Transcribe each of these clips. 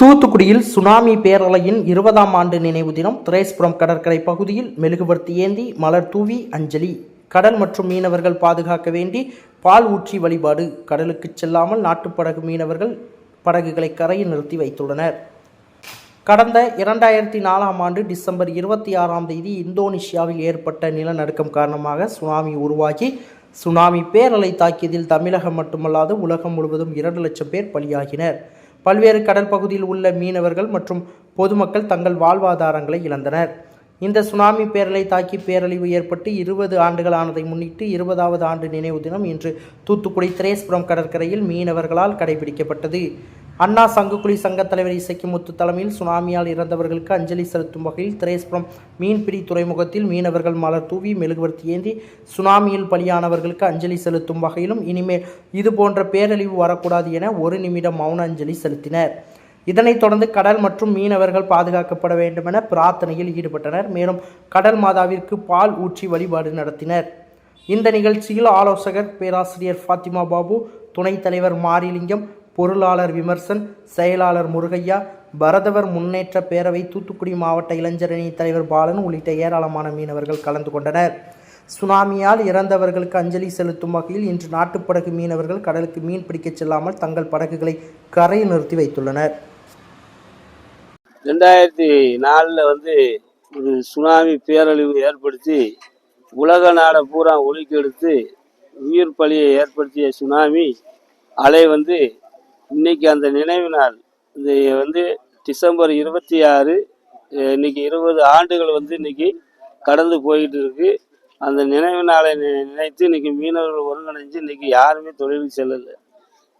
தூத்துக்குடியில் சுனாமி பேரலையின் இருபதாம் ஆண்டு நினைவு தினம் திரேஸ்புரம் கடற்கரை பகுதியில் மெழுகுவர்த்தி ஏந்தி மலர் தூவி அஞ்சலி. கடல் மற்றும் மீனவர்கள் பாதுகாக்க வேண்டி பால் ஊற்றி வழிபாடு. கடலுக்கு செல்லாமல் நாட்டுப்படகு மீனவர்கள் படகுகளை கரையில் நிறுத்தி வைத்துள்ளனர். கடந்த இரண்டாயிரத்தி நாலாம் ஆண்டு டிசம்பர் இருபத்தி ஆறாம் தேதி இந்தோனேஷியாவில் ஏற்பட்ட நிலநடுக்கம் காரணமாக சுனாமி உருவாகி சுனாமி பேரலை தாக்கியதில் தமிழகம் மட்டுமல்லாது உலகம் முழுவதும் இரண்டு லட்சம் பேர் பலியாகினர். பல்வேறு கடல் பகுதியில் உள்ள மீனவர்கள் மற்றும் பொதுமக்கள் தங்கள் வாழ்வாதாரங்களை இழந்தனர். இந்த சுனாமி பேரலை தாக்கி பேரழிவு ஏற்பட்டு இருபது ஆண்டுகளானதை முன்னிட்டு இருபதாவது ஆண்டு நினைவு தினம் இன்று தூத்துக்குடி திரேஸ்புரம் கடற்கரையில் மீனவர்களால் கடைபிடிக்கப்பட்டது. அண்ணா சங்குக்குழி சங்கத் தலைவர் இசக்கிமுத்து தலைமையில் சுனாமியால் இறந்தவர்களுக்கு அஞ்சலி செலுத்தும் வகையில் திரேஸ்புரம் மீன்பிடி துறைமுகத்தில் மீனவர்கள் மலர் தூவி மெழுகுவர்த்தி ஏந்தி சுனாமியில் பலியானவர்களுக்கு அஞ்சலி செலுத்தும் வகையிலும் இனிமேல் இது போன்ற பேரழிவு வரக்கூடாது என ஒரு நிமிடம் மௌன அஞ்சலி செலுத்தினர். இதனைத் தொடர்ந்து கடல் மற்றும் மீனவர்கள் பாதுகாக்கப்பட வேண்டுமென பிரார்த்தனையில் ஈடுபட்டனர். மேலும் கடல் மாதாவிற்கு பால் ஊற்றி வழிபாடு நடத்தினர். இந்த நிகழ்ச்சியில் ஆலோசகர் பேராசிரியர் ஃபாத்திமா பாபு துணைத் தலைவர் மாரிலிங்கம் பொருளாளர் விமர்சன் செயலாளர் முருகையா பரதவர் முன்னேற்ற பேரவை தூத்துக்குடி மாவட்ட இளைஞரணி தலைவர் பாலன் உள்ளிட்ட ஏராளமான மீனவர்கள் கலந்து கொண்டனர். சுனாமியால் இறந்தவர்களுக்கு அஞ்சலி செலுத்தும் வகையில் இன்று நாட்டுப்படகு மீனவர்கள் கடலுக்கு மீன் பிடிக்கச் செல்லாமல் தங்கள் படகுகளை கரை நிறுத்தி வைத்துள்ளனர். ரெண்டாயிரத்தி நாலில் வந்து ஒரு சுனாமி பேரழிவு ஏற்படுத்தி உலக நாடை பூரா ஒழுக்கெடுத்து உயிர் பலியை ஏற்படுத்திய சுனாமி அலை வந்து இன்னைக்கு அந்த நினைவு நாள். இது வந்து டிசம்பர் இருபத்தி ஆறு இன்னைக்கு இருபது ஆண்டுகள் வந்து இன்னைக்கு கடந்து போயிட்டு இருக்கு. அந்த நினைவு நாளை நினைத்து இன்னைக்கு மீனவர்கள் ஒருங்கிணைஞ்சு இன்னைக்கு யாருமே தொழிலுக்கு செல்லலை.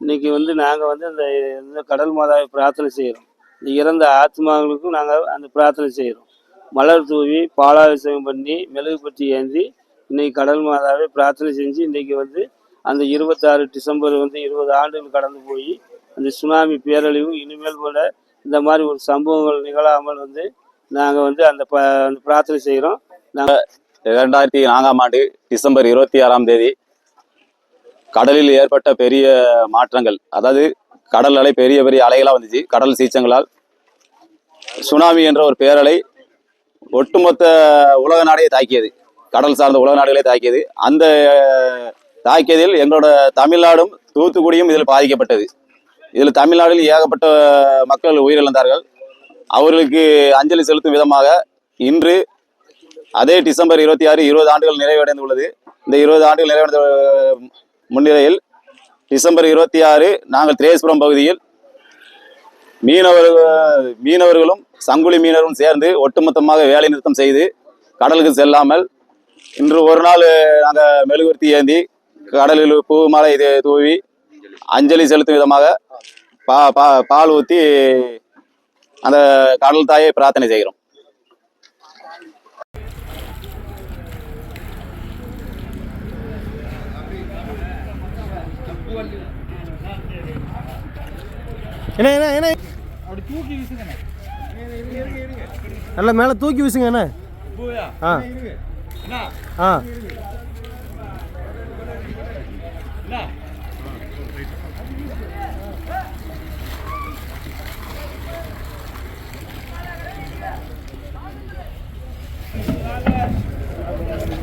இன்னைக்கு வந்து நாங்கள் வந்து அந்த இந்த கடல் மாதாவை பிரார்த்தனை செய்கிறோம் இந்த இறந்த ஆத்மாக்களுக்கும் நாங்கள் அந்த பிரார்த்தனை செய்கிறோம் மலர் தூவி பாலாபிஷேகம் பண்ணி மெழுகுபத்தி ஏந்தி இன்னைக்கு கடல் மாதாவை பிரார்த்தனை செஞ்சு இன்னைக்கு வந்து அந்த இருபத்தாறு டிசம்பர் வந்து இருபது ஆண்டுகள் கடந்து போய் அந்த சுனாமி பேரழிவு இனிமேல் கூட இந்த மாதிரி ஒரு சம்பவங்கள் நிகழாமல் வந்து நாங்கள் வந்து அந்த ப அந்த பிரார்த்தனை செய்கிறோம் நாங்கள் இரண்டாயிரத்தி நான்காம் ஆண்டு டிசம்பர் இருபத்தி ஆறாம் தேதி கடலில் ஏற்பட்ட பெரிய மாற்றங்கள் அதாவது கடல் அலை பெரிய பெரிய அலைகளாக வந்துச்சு. கடல் சீச்சங்களால் சுனாமி என்ற ஒரு பேரலை ஒட்டுமொத்த உலக நாடையே தாக்கியது. கடல் சார்ந்த உலக நாடுகளே தாக்கியது. அந்த தாக்கியதில் எங்களோட தமிழ்நாடும் தூத்துக்குடியும் இதில் பாதிக்கப்பட்டது. இதில் தமிழ்நாட்டில் ஏகப்பட்ட மக்கள் உயிரிழந்தார்கள். அவர்களுக்கு அஞ்சலி செலுத்தும் விதமாக இன்று அதே டிசம்பர் இருபத்தி ஆறு இருபது ஆண்டுகள் நிறைவடைந்துள்ளது. இந்த இருபது ஆண்டுகள் நிறைவடைந்த முன்னிலையில் டிசம்பர் இருபத்தி ஆறு நாங்கள் திரேஸ்புரம் பகுதியில் மீனவர்கள் மீனவர்களும் சங்குலி மீனவரும் சேர்ந்து ஒட்டுமொத்தமாக வேலை நிறுத்தம் செய்து கடலுக்கு செல்லாமல் இன்று ஒரு நாள் நாங்கள் மெழுகுவர்த்தி ஏந்தி கடலில் பூ மாலை இது தூவி அஞ்சலி செலுத்தும் விதமாக பா பா பால் ஊற்றி அந்த கடல் தாயை பிரார்த்தனை செய்கிறோம். என்ன என்ன என்ன? நல்லா மேலே தூக்கி வீசுங்க என்ன? ஆ. ஆ.